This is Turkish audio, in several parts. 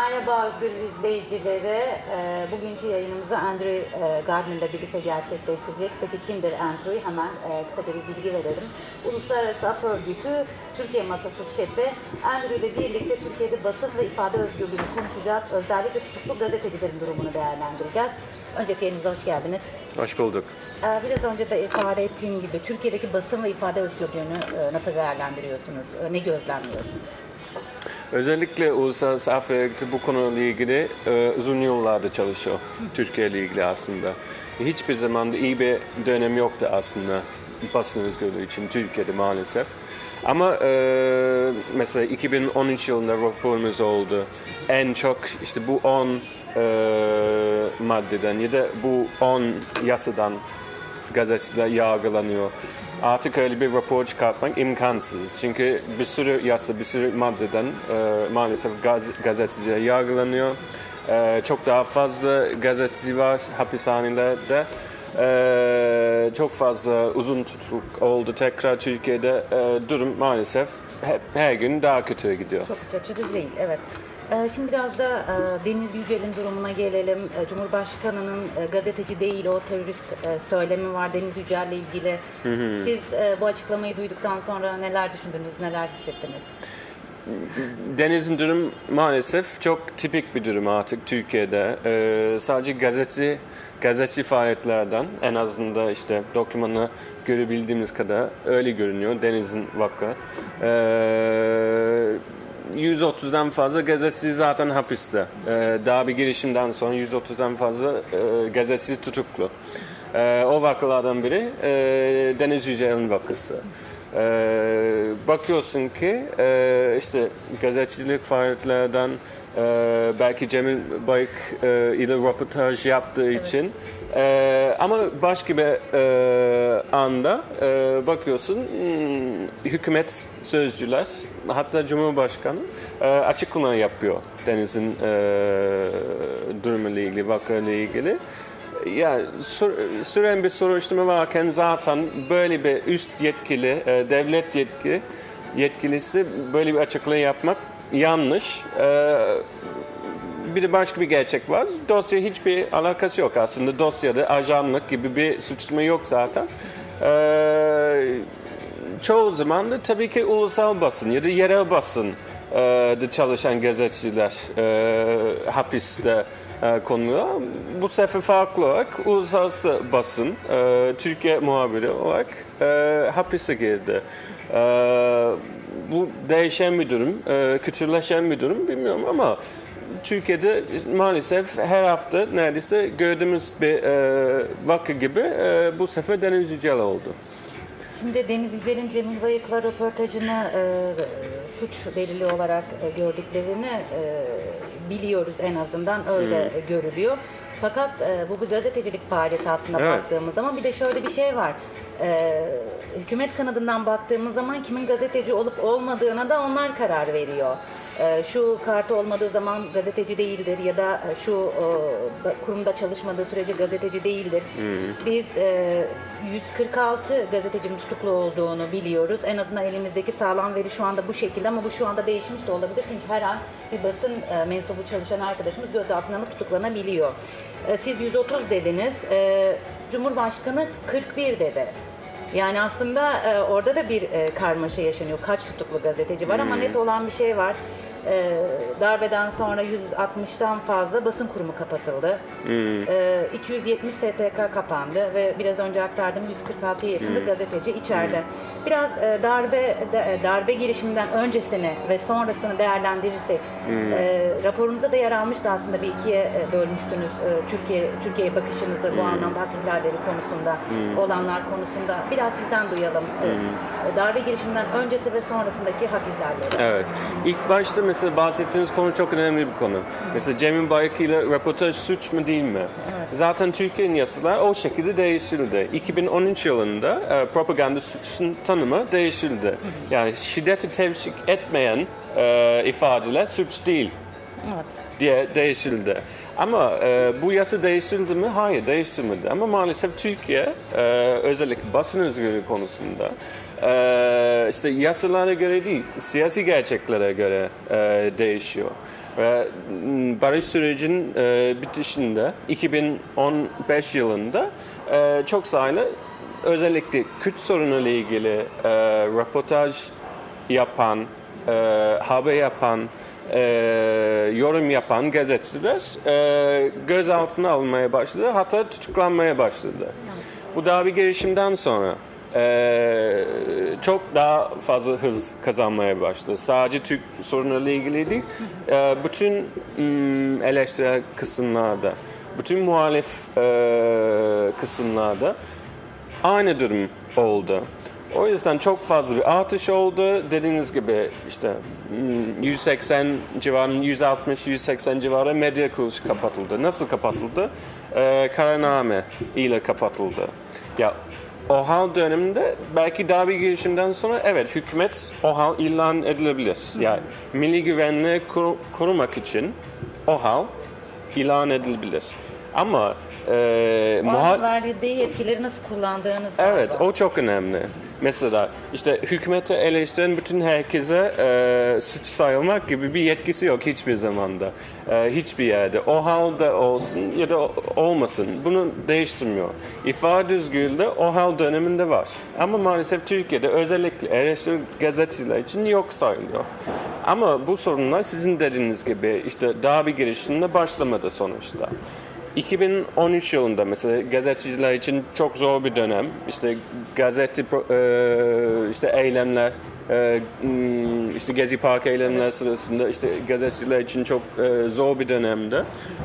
Merhaba Özgür izleyicileri. Ee, bugünkü yayınımızı Andrew e, Gardner ile birlikte gerçekleştirecek. Peki kimdir Andrew? Hemen e, kısaca bir bilgi verelim. Uluslararası Af Örgütü Türkiye Masası Şefi. Andrew ile birlikte Türkiye'de basın ve ifade özgürlüğünü konuşacağız. Özellikle tutuklu gazetecilerin durumunu değerlendireceğiz. Öncelikle yayınımıza hoş geldiniz. Hoş bulduk. Ee, Biraz önce de ifade ettiğim gibi Türkiye'deki basın ve ifade özgürlüğünü e, nasıl değerlendiriyorsunuz? E, Ne gözlemliyorsunuz? Özellikle Uluslararası Af bu konuyla ilgili e, uzun yıllarda çalışıyor. Türkiye ile ilgili aslında. Hiçbir zaman iyi bir dönem yoktu aslında basın özgürlüğü için Türkiye'de maalesef. Ama e, mesela 2013 yılında raporumuz oldu. En çok işte bu 10 e, maddeden ya da bu 10 yasadan gazeteciler yargılanıyor. Artık öyle bir rapor çıkartmak imkansız. Çünkü bir sürü yasa, bir sürü maddeden e, maalesef gaz, gazeteciler yargılanıyor. E, çok daha fazla gazeteci var hapishanelerde. E, çok fazla uzun tutukluk oldu tekrar Türkiye'de. E, durum maalesef hep, her gün daha kötüye gidiyor. Çok iç açıcı değil, evet. Ee, Şimdi biraz da e, Deniz Yücel'in durumuna gelelim. E, Cumhurbaşkanı'nın e, gazeteci değil o terörist söylemi var Deniz Yücel'le ilgili. Siz bu açıklamayı duyduktan sonra neler düşündünüz, neler hissettiniz? Deniz'in durum maalesef çok tipik bir durum artık Türkiye'de. Ee, sadece gazete gazeteci faaliyetlerden en azından işte dokümanı görebildiğimiz kadar öyle görünüyor Deniz'in vakı. Ee, 130'dan fazla gazeteci zaten hapiste. Ee, daha bir girişimden sonra 130'dan fazla e, gazeteci tutuklu. Ee, o vakalardan biri e, Deniz Yücel'in vakası. Ee, bakıyorsun ki e, işte gazetecilik faaliyetlerden e, belki Cemil Bayık e, ile röportaj yaptığı için e, ama başka bir e, anda e, bakıyorsun hmm, hükümet sözcüler hatta Cumhurbaşkanı e, açıklama yapıyor Deniz'in e, durumuyla ilgili, vakayla ilgili. Ya sür- süren bir soruşturma varken zaten böyle bir üst yetkili, e, devlet yetki yetkilisi böyle bir açıklama yapmak yanlış. E, bir de başka bir gerçek var. Dosya hiçbir alakası yok aslında. Dosyada ajanlık gibi bir suçlama yok zaten. E, çoğu zaman da tabii ki ulusal basın ya da yerel basın çalışan gazeteciler hapiste e, konuluyor. Bu sefer farklı olarak uluslararası basın, e, Türkiye muhabiri olarak e, hapise girdi. E, bu değişen bir durum, e, bir durum bilmiyorum ama Türkiye'de maalesef her hafta neredeyse gördüğümüz bir e, vaka gibi e, bu sefer Deniz Yücel oldu. Şimdi Deniz Yücel'in Cemil Bayık'la röportajını e, suç delili olarak e, gördüklerini e, biliyoruz en azından öyle e, görülüyor. Fakat e, bu bir gazetecilik faaliyeti aslında Evet. baktığımız zaman bir de şöyle bir şey var. E, hükümet kanadından baktığımız zaman kimin gazeteci olup olmadığına da onlar karar veriyor. E, şu kartı olmadığı zaman gazeteci değildir ya da e, şu e, da- kurumda çalışmadığı sürece gazeteci değildir. Biz e, 146 gazetecinin tutuklu olduğunu biliyoruz. En azından elimizdeki sağlam veri şu anda bu şekilde ama bu şu anda değişmiş de olabilir. Çünkü her an bir basın e, mensubu çalışan arkadaşımız gözaltına alınıp tutuklanabiliyor. Siz 130 dediniz. Cumhurbaşkanı 41 dedi. Yani aslında e, orada da bir e, karmaşa yaşanıyor. Kaç tutuklu gazeteci var ama net olan bir şey var. E, darbeden sonra 160'tan fazla basın kurumu kapatıldı. E, 270 STK kapandı ve biraz önce aktardım 146'ya yakın da gazeteci içeride. Biraz e, darbe de- e, darbe girişiminden öncesini ve sonrasını değerlendirirsek e, raporunuzda da yer almıştı aslında bir ikiye e, bölmüştünüz e, Türkiye Türkiye'ye bakışınızı bu anlamda hak ihlalleri konusunda olanlar konusunda biraz sizden duyalım. E, darbe girişiminden öncesi ve sonrasındaki hak ihlalleri. Evet. İlk başta mesela bahsettiğiniz konu çok önemli bir konu. Mesela Cemil Bayık ile röportaj suç mu değil mi? Zaten Türkiye'nin yasalar o şekilde değiştirildi. 2013 yılında e, propaganda suçunun tanımı değiştirildi. Yani şiddeti tevşik etmeyen e, ifadeler suç değil Evet. diye değiştirildi. Ama e, bu yasa değiştirildi mi? Hayır değiştirmedi. Ama maalesef Türkiye e, özellikle basın özgürlüğü konusunda e, işte yasalara göre değil, siyasi gerçeklere göre e, değişiyor. Ve barış sürecinin e, bitişinde 2015 yılında e, çok sayılı özellikle Kürt sorunu ile ilgili e, röportaj yapan, haber yapan, yorum yapan gazeteciler e, gözaltına alınmaya başladı. Hatta tutuklanmaya başladı. Bu daha bir gelişimden sonra e, çok daha fazla hız kazanmaya başladı. Sadece Türk sorunuyla ilgili değil, e, bütün mm, eleştirel kısımlarda, bütün muhalif e, kısımlarda aynı durum oldu. O yüzden çok fazla bir artış oldu. Dediğiniz gibi işte hmm, 180 civarında, 160-180 civarı medya kuruluşu kapatıldı. Nasıl kapatıldı? Ee, kararname ile kapatıldı. Ya OHAL döneminde belki daha bir girişimden sonra evet hükümet OHAL ilan edilebilir. Yani milli güvenliği koru- korumak için OHAL ilan edilebilir. Ama e, muha- verdiği yetkileri nasıl kullandığınız Evet, galiba. o çok önemli. Mesela işte hükümete eleştiren bütün herkese e, suç sayılmak gibi bir yetkisi yok hiçbir zamanda. E, hiçbir yerde. O halde olsun ya da olmasın. Bunu değiştirmiyor. İfade özgürlüğü o hal döneminde var. Ama maalesef Türkiye'de özellikle eleştiri gazeteciler için yok sayılıyor. Ama bu sorunlar sizin dediğiniz gibi işte daha bir girişimle başlamadı sonuçta. 2013 yılında mesela gazeteciler için çok zor bir dönem. İşte gazete e, işte eylemler e, hmm, işte Gezi Park eylemler sırasında işte gazeteciler için çok e, zor bir dönemde.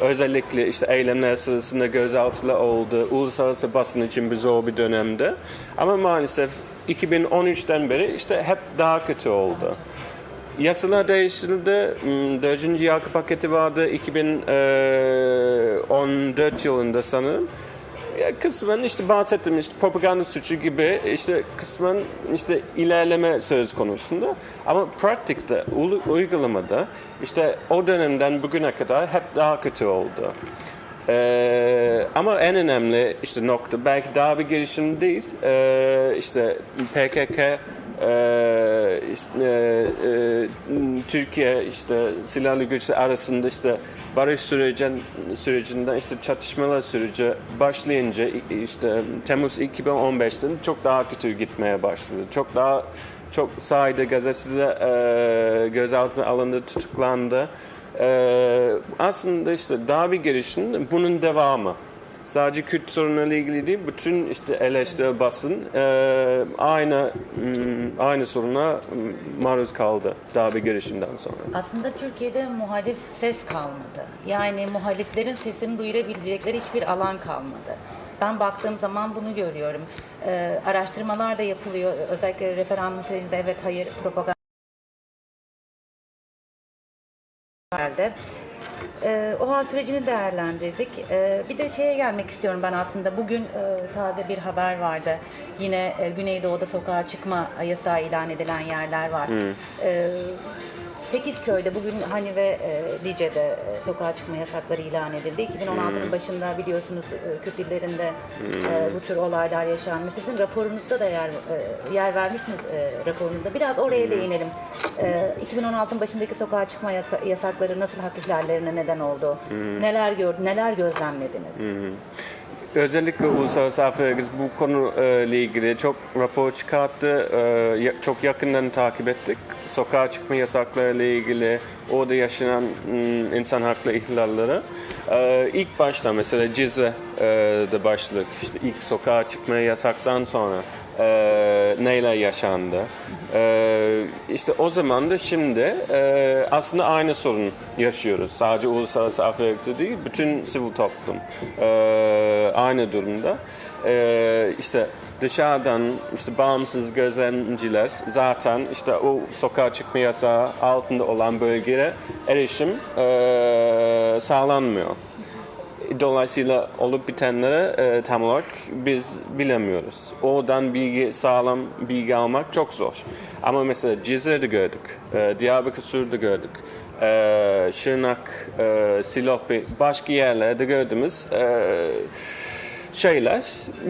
Özellikle işte eylemler sırasında gözaltılar oldu. Uluslararası basın için bir zor bir dönemde. Ama maalesef 2013'ten beri işte hep daha kötü oldu. Yasalar değiştirildi. Hmm, Dördüncü yargı paketi vardı 2014 yılında sanırım. Ya kısmen işte bahsettim işte propaganda suçu gibi işte kısmen işte ilerleme söz konusunda ama pratikte uygulamada işte o dönemden bugüne kadar hep daha kötü oldu. Ee, ama en önemli işte nokta belki daha bir gelişim değil ee, işte PKK e, işte, e, Türkiye işte silahlı güçler arasında işte barış sürecin sürecinden işte çatışmalar süreci başlayınca işte Temmuz 2015'ten çok daha kötü gitmeye başladı. Çok daha çok sayıda gazeteciler e, gözaltına alındı, tutuklandı. E, aslında işte daha bir gelişim bunun devamı. Sadece Kürt sorunuyla ilgili değil, bütün işte eleştiri basın e, aynı mm, aynı soruna maruz kaldı bir girişimden sonra. Aslında Türkiye'de muhalif ses kalmadı. Yani muhaliflerin sesini duyurabilecekleri hiçbir alan kalmadı. Ben baktığım zaman bunu görüyorum. Ee, araştırmalar da yapılıyor. Özellikle referandum sürecinde evet hayır propaganda geldi. Ee, o hal sürecini değerlendirdik. Ee, bir de şeye gelmek istiyorum ben aslında. Bugün e, taze bir haber vardı. Yine e, Güneydoğu'da sokağa çıkma yasağı ilan edilen yerler var. Ee, 8 köyde bugün hani ve e, Lice'de e, sokağa çıkma yasakları ilan edildi. 2016'nın başında biliyorsunuz e, Kürt illerinde e, bu tür olaylar yaşanmıştı. Sizin raporunuzda da yer e, yer vermiştiniz e, raporunuzda. Biraz oraya değinelim. E, 2016'nın başındaki sokağa çıkma yasa- yasakları nasıl hak ihlallerine neden oldu? Neler gör neler gözlemlediniz? Özellikle Uluslararası Afet Örgütü bu konuyla ilgili çok rapor çıkarttı. Ya- Çok yakından takip ettik. Sokağa çıkma yasaklarıyla ilgili, orada yaşanan mm, insan hakları ihlalleri. İlk başta mesela Cizre'de başladık. İşte ilk sokağa çıkma yasaktan sonra e, neler yaşandı. E, işte o zaman da şimdi e, aslında aynı sorun yaşıyoruz. Sadece Uluslararası Örgütü değil, bütün sivil toplum e, aynı durumda. E, işte dışarıdan işte bağımsız gözlemciler zaten işte o sokağa çıkma yasağı altında olan bölgeye erişim e, sağlanmıyor. Dolayısıyla olup bitenleri e, tam olarak biz bilemiyoruz. Oradan bilgi, sağlam bilgi almak çok zor. Ama mesela Cizre'de gördük, e, Diyarbakır Sur'da gördük, e, Şırnak, e, Silopi, başka yerlerde gördüğümüz e, şeyler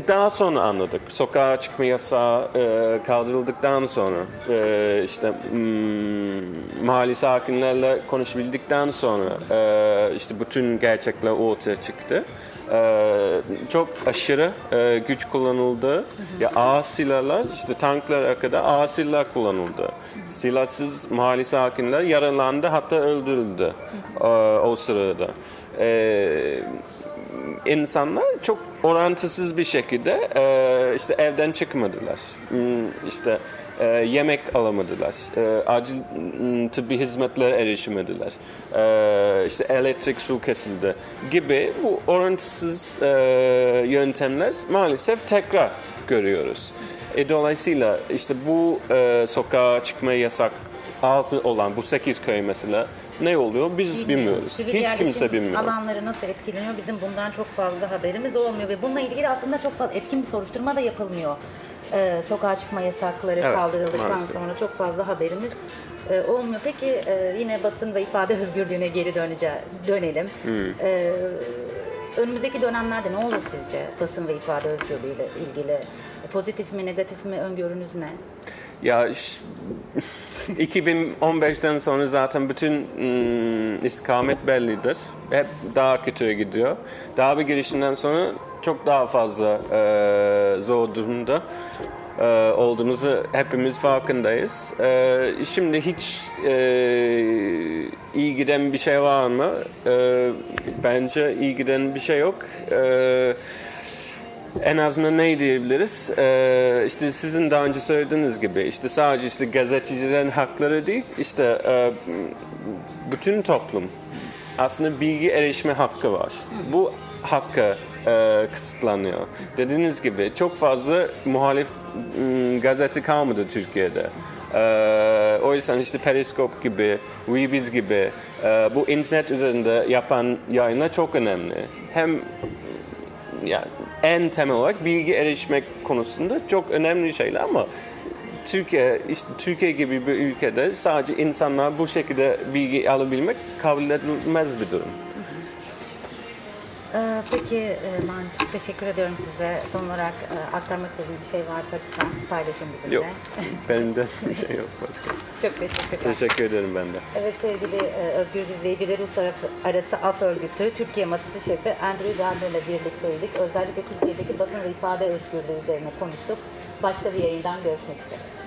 daha sonra anladık. Sokağa çıkma yasağı e, kaldırıldıktan sonra e, işte hmm, mahalle sakinlerle konuşabildikten sonra e, işte bütün gerçekler ortaya çıktı. E, çok aşırı e, güç kullanıldı. Ya ağır silahlar işte tanklara kadar ağır silahlar kullanıldı. Silahsız mahalle sakinler yaralandı hatta öldürüldü e, o sırada. E, insanlar çok orantısız bir şekilde e, işte evden çıkmadılar. Hmm, işte e, yemek alamadılar. E, acil mm, tıbbi hizmetlere erişemediler. E, işte elektrik su kesildi gibi bu orantısız e, yöntemler maalesef tekrar görüyoruz. E, dolayısıyla işte bu e, sokağa çıkma yasak altı olan bu 8 köy mesela ne oluyor biz bilmiyoruz. Sivil Hiç yerleşim kimse bilmiyor. alanları nasıl etkileniyor bizim bundan çok fazla haberimiz olmuyor ve bununla ilgili aslında çok fazla etkin bir soruşturma da yapılmıyor. Ee, sokağa çıkma yasakları Evet, kaldırıldıktan maalesef. sonra çok fazla haberimiz e, olmuyor. Peki e, yine basın ve ifade özgürlüğüne geri dönece dönelim. Hmm. Ee, önümüzdeki dönemlerde ne olur sizce basın ve ifade özgürlüğüyle ilgili? Pozitif mi negatif mi öngörünüz ne? Ya ş- 2015'ten sonra zaten bütün ım, istikamet bellidir. Hep daha kötüye gidiyor. Daha bir girişinden sonra çok daha fazla e, zor durumda e, olduğumuzu hepimiz farkındayız. E, şimdi hiç e, iyi giden bir şey var mı? E, bence iyi giden bir şey yok. E, en azından ne diyebiliriz? Ee, işte sizin daha önce söylediğiniz gibi işte sadece işte gazetecilerin hakları değil, işte e, bütün toplum aslında bilgi erişme hakkı var. Bu hakkı e, kısıtlanıyor. Dediğiniz gibi çok fazla muhalif m, gazete kalmadı Türkiye'de. Ee, o yüzden işte Periskop gibi, Weebiz gibi e, bu internet üzerinde yapan yayınlar çok önemli. Hem yani en temel olarak bilgi erişmek konusunda çok önemli şeyler ama Türkiye işte Türkiye gibi bir ülkede sadece insanlar bu şekilde bilgi alabilmek kabul edilmez bir durum. Peki e, ben çok teşekkür ediyorum size. Son olarak e, aktarmak istediğim bir şey varsa lütfen paylaşın bizimle. Yok. Benim de bir şey yok başka. Çok teşekkürler. Teşekkür ederim ben de. Evet sevgili e, Özgür izleyiciler Uluslararası Af Örgütü Türkiye Masası Şefi Andrew Gardner ile birlikteydik. Özellikle Türkiye'deki basın ve ifade özgürlüğü üzerine konuştuk. Başka bir yayından görüşmek üzere.